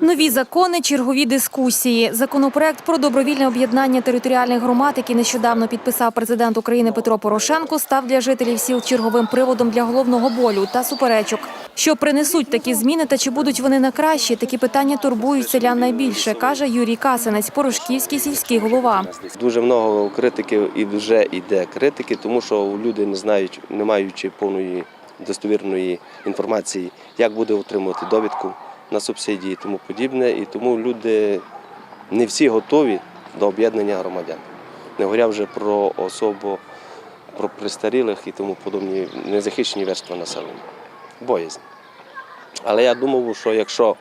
Нові закони, чергові дискусії. Законопроект про добровільне об'єднання територіальних громад, який нещодавно підписав президент України Петро Порошенко, став для жителів сіл черговим приводом для головного болю та суперечок. Що принесуть такі зміни та чи будуть вони на краще? Такі питання турбують селян найбільше, каже Юрій Касинець, Порошківський сільський голова. Дуже много критиків і вже йде критики, тому що люди не знають, не маючи повної достовірної інформації, як буде отримувати довідку на субсидії і тому подібне. І тому люди не всі готові до об'єднання громадян. Не говоря вже про особо, про престарілих і тому подобні незахищені верстви населення. Боязнь. Але я думав, що якщо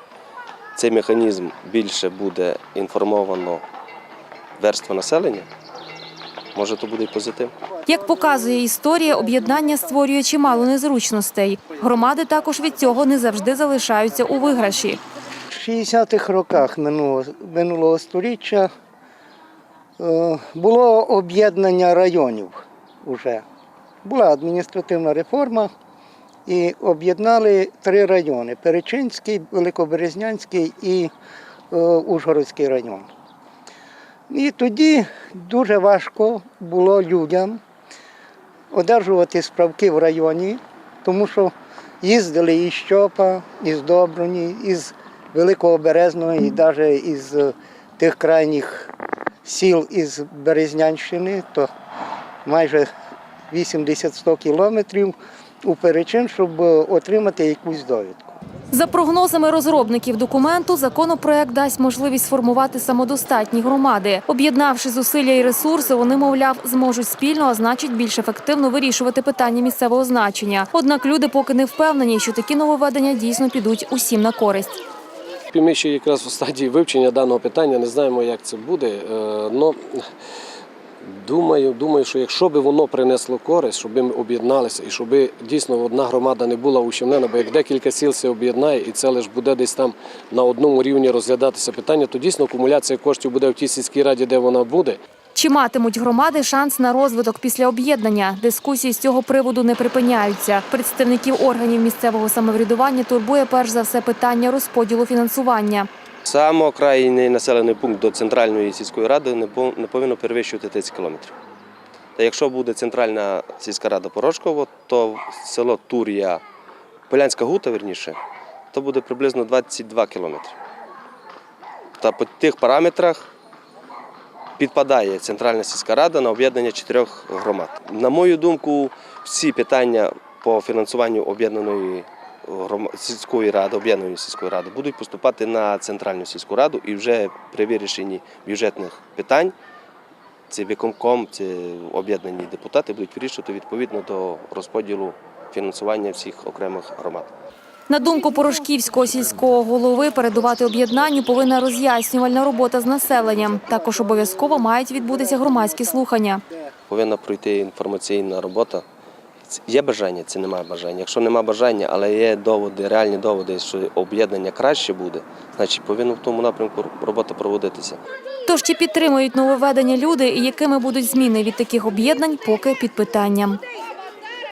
цей механізм більше буде інформовано верства населення, може то буде і позитив. Як показує історія, об'єднання створює чимало незручностей. Громади також від цього не завжди залишаються у виграші. В 60-х роках минулого, минулого століття е, було об'єднання районів уже. Була адміністративна реформа і об'єднали три райони: Перечинський, Великоберезнянський і е, Ужгородський район. І тоді дуже важко було людям одержувати справки в районі, тому що їздили із Щопа, із Добруні, із Великого Березного і навіть із е, тих крайніх сіл із Березнянщини, то майже 80-100 кілометрів у Перечин, щоб е, отримати якусь довідку. За прогнозами розробників документу, законопроект дасть можливість сформувати самодостатні громади. Об'єднавши зусилля і ресурси, вони, мовляв, зможуть спільно, а значить більш ефективно вирішувати питання місцевого значення. Однак люди поки не впевнені, що такі нововведення дійсно підуть усім на користь. Ми ще якраз в стадії вивчення даного питання, не знаємо, як це буде. але думаю, думаю, що якщо б воно принесло користь, щоб ми об'єдналися і щоб дійсно одна громада не була ущемлена, бо як декілька сіл се об'єднає і це лише буде десь там на одному рівні розглядатися питання, то дійсно акумуляція коштів буде в тій сільській раді, де вона буде. Чи матимуть громади шанс на розвиток після об'єднання? Дискусії з цього приводу не припиняються. Представників органів місцевого самоврядування турбує перш за все питання розподілу фінансування. Саме крайній населений пункт до центральної сільської ради не повинно перевищувати 30 кілометрів. Та якщо буде центральна сільська рада Порошково, то село Тур'я, Полянська Гута, верніше, то буде приблизно 22 кілометри. Та по тих параметрах підпадає центральна сільська рада на об'єднання чотирьох громад. На мою думку, всі питання по фінансуванню об'єднаної сільської ради, об'єднаної сільської ради будуть поступати на центральну сільську раду і вже при вирішенні бюджетних питань це виконком, це об'єднані депутати будуть вирішувати відповідно до розподілу фінансування всіх окремих громад. На думку Порошківського сільського голови, передувати об'єднанню повинна роз'яснювальна робота з населенням. Також обов'язково мають відбутися громадські слухання. Повинна пройти інформаційна робота. Є бажання, це немає бажання. Якщо немає бажання, але є доводи, реальні доводи, що об'єднання краще буде, значить повинна в тому напрямку робота проводитися. Тож чи підтримують нововведення люди і якими будуть зміни від таких об'єднань, поки під питанням.